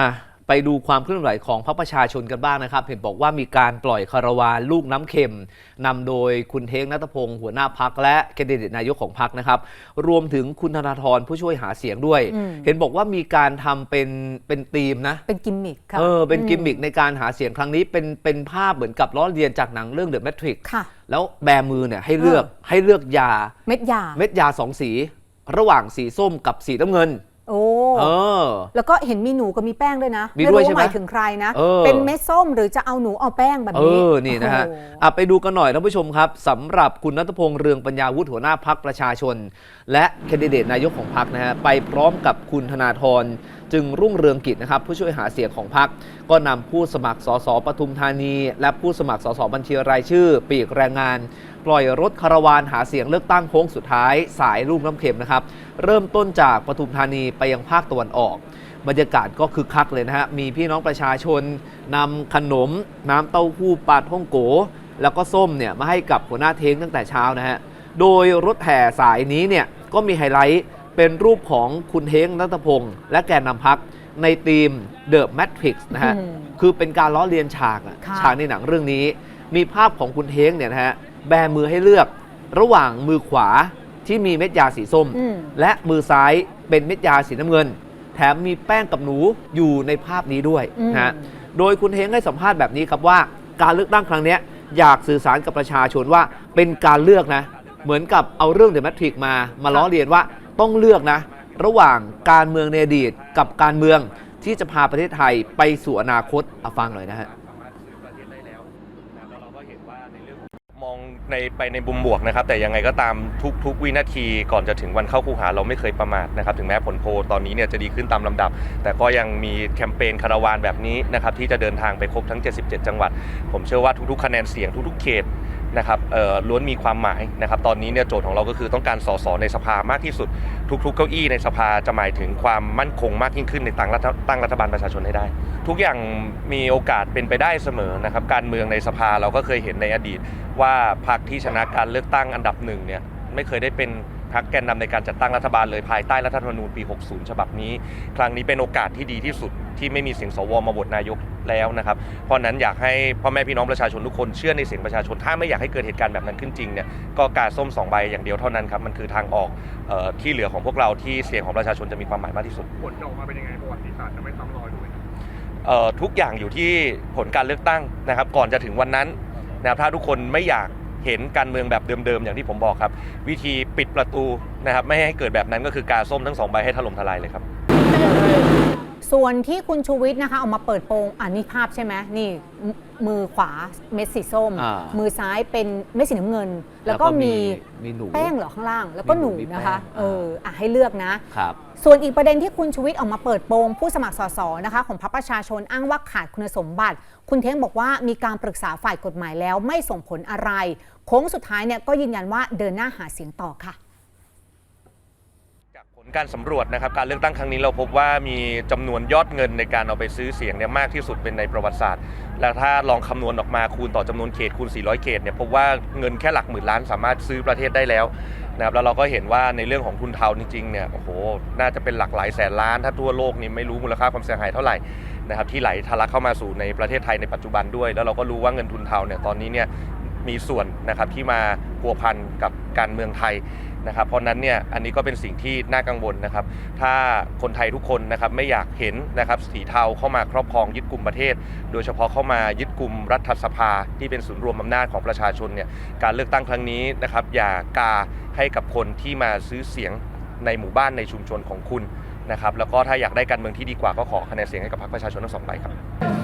อะไปดูความเคลื่อนไหวของพรรคประชาชนกันบ้างนะครับ เห็นบอกว่ามีการปล่อยคาราวานลูกน้ำเค็มนำโดยคุณเท้งนัทพงศ์หัวหน้าพักและแคนดิเดตนายกของพักนะครับ รวมถึงคุณธนาธรผู้ช่วยหาเสียงด้วยอืมเห็นบอกว่ามีการทำเป็นเป็นธีมนะ เป็นกิมมิคค่ะเออเป็นกิมมิคคในการหาเสียงครั้งนี้เป็นเป็นภาพเหมือนกับล้อเลียนจากหนังเรื่อง The Matrix ค่ะ แล้วแบมือเนี่ยให้เลือกเออให้เลือกยาเม็ดยาเม็ดยาสองสี ระหว่างสีส้มกับสีน้ำเงิน โอ้เออ แล้วก็เห็นมีหนูกับมีแป้งด้วยนะ มีไม่ด้วยรู้ใช่ไหมหมายถึงใครนะ เออ เป็นเม็ดส้มหรือจะเอาหนูเอาแป้งแบบเอนี้อ นี่นะฮะโอ้โห อะไปดูกันหน่อยท่านผู้ชมครับสำหรับคุณนัทพงษ์เรืองปัญญาวุฒิหัวหน้าพักประชาชน และแคนดิเดตนายกของพักนะฮะ ไปพร้อมกับคุณธนาธร จึงรุ่งเรืองกิจนะครับผู้ช่วยหาเสียงของพักก็นำผู้สมัครสสปทุมธานี และผู้สมัครสสบัญชีรายชื่อ ปีกแรงงาน ปล่อยรถคาราวานหาเสียงเลือกตั้งโค้งสุดท้าย สายลูกน้ำเข็มนะครับเริ่มต้นจากปทุมธานีไปยังภาคตะวันออก บรรยากาศก็คึกคักเลยนะฮะมีพี่น้องประชาชนนำขนม น้ำเต้าหู้ปาท่องโก แล้วก็ส้มเนี่ยมาให้กับหัวหน้าเท้งตั้งแต่เช้านะฮะโดยรถแห่สายนี้เนี่ยก็มีไฮไลท์ เป็นรูปของคุณเท้งนัทพงศ์และแกนนำพักในทีม The Matrix นะฮะ อืมคือเป็นการล้อเลียนฉากอะค่ะ ฉากในหนังเรื่องนี้ มีภาพของคุณเท้งเนี่ยนะฮะ แบมือให้เลือกระหว่างมือขวาที่มีเม็ดยาสีส้ม อืม และมือซ้ายเป็นเม็ดยาสีน้ำเงิน แถมมีแป้งกับหนูอยู่ในภาพนี้ด้วยอืม นะฮะโดยคุณเฮงให้สัมภาษณ์แบบนี้ครับว่า การเลือกตั้งครั้งเนี้ยอยากสื่อสารกับประชาชนว่าเป็นการเลือกนะ เหมือนกับเอาเรื่องเดอะแมทริกมามาล้อเลียนว่า ต้องเลือกนะ ระหว่างการเมืองในอดีตกับการเมืองที่จะพาประเทศไทยไปสู่อนาคตเอาฟังหน่อยนะฮะมอประเทศได้แล้วนะครับแล้วเราก็เห็นว่าในเรื่องในไปในบุมบวกนะครับ แต่ยังไงก็ตามทุกทุกวินาทีก่อนจะถึงวันเข้าคูหาเราไม่เคยประมาทนะครับ ถึงแม้ผลโพลตอนนี้เนี่ยจะดีขึ้นตามลำดับ แต่ก็ยังมีแคมเปญคาราวานแบบนี้นะครับ ที่จะเดินทางไปครบทั้ง 77 จังหวัด ผมเชื่อว่าทุกๆ คะแนนเสียงทุกๆ เขตนะครับล้วนมีความหมายนะครับตอนนี้เนี่ยโจทย์ของเราก็คือต้องการสสในสภามากที่สุด ทุกๆ เก้าอี้ในสภาจะหมายถึงความมั่นคงมากยิ่งขึ้นในตั้งรัฐตั้งรัฐบาลประชาชนให้ได้ ทุกอย่างมีโอกาสเป็นไปได้เสมอนะครับการเมืองในสภาเราก็เคยเห็นในอดีต ว่าพรรคที่ชนะการเลือกตั้งอันดับหนึ่งเนี่ยไม่เคยได้เป็น พรรคแกนนำในการจัดตั้งรัฐบาลเลยภายใต้รัฐธรรมนูญปี 60 ฉบับนี้ ครั้งนี้เป็นโอกาสที่ดีที่สุดที่ไม่มีเสียงสวมาโหวตนายกแล้วนะครับ เพราะฉะนั้นอยากให้พ่อแม่พี่น้องประชาชนทุกคนเชื่อในเสียงประชาชน ถ้าไม่อยากให้เกิดเหตุการณ์แบบนั้นขึ้นจริงเนี่ยก็กาส้มสองใบอย่างเดียวเท่านั้นครับมันคือทางออกเออที่เหลือของพวกเราที่เสียงของประชาชนจะมีความหมายมากที่สุดผลจะออกมาเป็นยังไงประวัติศาสตร์จะไม่ซ้ำรอยถูกไหมครับเอ่อทุกอย่างอยู่ที่ผลการเลือกตั้งนะครับ ก่อนจะถึงวันนั้นนะครับถ้าทุกคนไม่อยาก เห็นการเมืองแบบเดิมๆ อย่างที่ผมบอกครับ วิธีปิดประตูนะครับไม่ให้เกิดแบบนั้นก็คือกาส้มทั้งสองใบให้ถล่มทลายเลยครับ ส่วนที่คุณชูวิทย์นะคะเอามาเปิดโปงอ่านี่ภาพใช่ไหมนี่มมือขวาเม็ดสีส้ม อ่ามือซ้ายเป็นเม็ดสีน้ำเงิน แล้วก็มีมีหนูแป้งเหรอข้างล่าง แล้วก็มีหหนูนูมีแป้งนะคะเอออ่าอะให้เลือกนะ ครับ ส่วนอีกประเด็นที่คุณชูวิทย์ออกมาเปิดโปงผู้สมัครสสนะคะของพรรคประชาชนอ้างว่าขาดคุณสมบัติ คุณเท้งบอกว่ามีการปรึกษาฝ่ายกฎหมายแล้วไม่ส่งผลอะไร โค้งสุดท้ายเนี่ยก็ยืนยันว่าเดินหน้าหาเสียงต่อค่ะจาก ผลการสำรวจนะครับการเลือกตั้งครั้งนี้เราพบว่ามีจำนวนยอดเงินในการเอาไปซื้อเสียงเนี่ยมากที่สุดเป็นในประวัติศาสตร์ และถ้าลองคำนวณออกมาคูณต่อจำนวนเขตคูณ 400 เขตเนี่ยพบว่าเงินแค่หลักหมื่นล้านสามารถซื้อประเทศได้แล้วนะครับแล้วเราก็เห็นว่าในเรื่องของทุนเทาจริงๆเนี่ยโอ้โหน่าจะเป็นหลักหลายแสนล้าน ถ้าทั่วโลกนี่ไม่รู้มูลค่าความเสียหายเท่าไหร่นะครับที่ไหลทะลักเข้ามาสู่ในประเทศไทยในปัจจุบันด้วย แล้วเราก็รู้ว่าเงินทุนเทาเนี่ยตอนนี้เนี่ยมีส่วนนะครับที่มาพัวพันกับการเมืองไทย นะครับเพราะนั้นเนี่ยอันนี้ก็เป็นสิ่งที่น่ากังวลนะครับ ถ้าคนไทยทุกคนนะครับไม่อยากเห็นนะครับสีเทาเข้ามาครอบครองยึดกลุ่มประเทศ โดยเฉพาะเข้ามายึดกลุ่มรัฐสภาที่เป็นศูนย์รวมอำนาจของประชาชนเนี่ยการเลือกตั้งครั้งนี้นะครับอย่ากาให้กับคนที่มาซื้อเสียงในหมู่บ้านในชุมชนของคุณนะครับแล้วก็ถ้าอยากได้การเมืองที่ดีกว่าก็ขอคะแนนเสียงให้กับพรรคประชาชนทั้งสองใบครับ